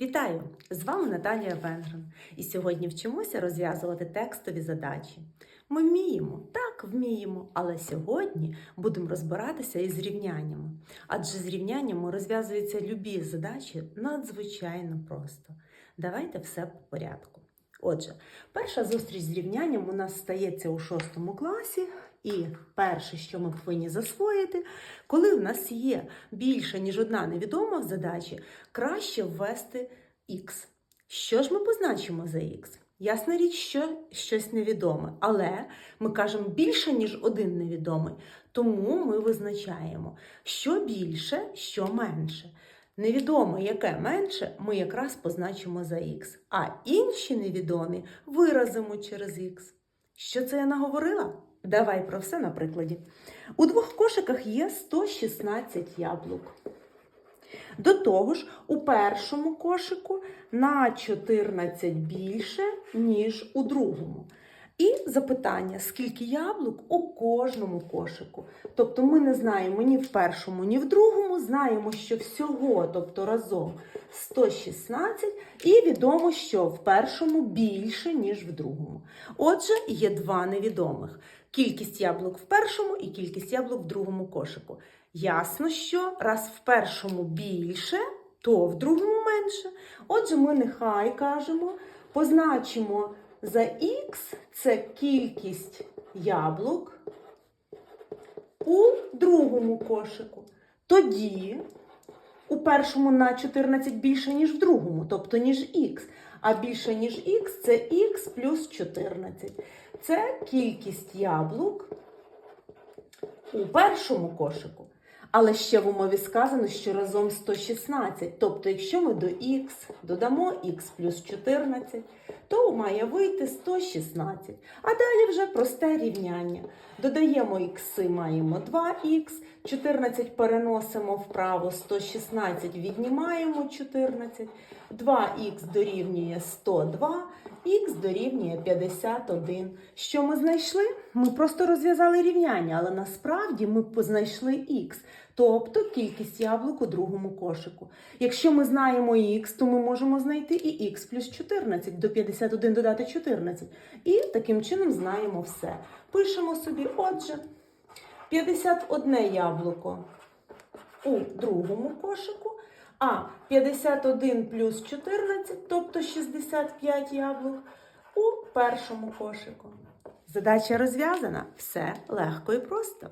Вітаю! З вами Наталія Венгрен. І сьогодні вчимося розв'язувати текстові задачі. Ми вміємо, так вміємо, але сьогодні будемо розбиратися із рівняннями. Адже з рівняннями розв'язуються любі задачі надзвичайно просто. Давайте все по порядку. Отже, перша зустріч з рівнянням у нас стається у шостому класі. І перше, що ми повинні засвоїти, коли в нас є більше, ніж одна невідома в задачі, краще ввести х. Що ж ми позначимо за х? Ясна річ, що щось невідоме, але ми кажемо більше, ніж один невідомий. Тому ми визначаємо, що більше, що менше. Невідоме, яке менше, ми якраз позначимо за х, а інші невідомі виразимо через х. Що це я наговорила? Давай про все на прикладі. У двох кошиках є 116 яблук. До того ж, у першому кошику на 14 більше, ніж у другому. І запитання, скільки яблук у кожному кошику. Тобто ми не знаємо ні в першому, ні в другому, знаємо, що всього, тобто разом 116, і відомо, що в першому більше, ніж в другому. Отже, є два невідомих: кількість яблук в першому і кількість яблук в другому кошику. Ясно, що раз в першому більше, то в другому менше. Отже, ми нехай кажемо, позначимо за х це кількість яблук у другому кошику. Тоді у першому на 14 більше, ніж в другому, тобто ніж х. А більше, ніж х це х плюс 14. Це кількість яблук у першому кошику. Але ще в умові сказано, що разом 116. Тобто, якщо ми до х додамо х плюс 14, то має вийти 116. А далі вже просте рівняння. Додаємо х, маємо 2х, 14 переносимо вправо, 116 віднімаємо 14, 2х дорівнює 102, х дорівнює 51. Що ми знайшли? Ми просто розв'язали рівняння, але насправді ми знайшли х, тобто кількість яблук у другому кошику. Якщо ми знаємо х, то ми можемо знайти і х плюс 14, до 51 додати 14. І таким чином знаємо все. Пишемо собі, отже, 51 яблуко у другому кошику, а 51 плюс 14, тобто 65 яблук, у першому кошику. Задача розв'язана. Все легко і просто.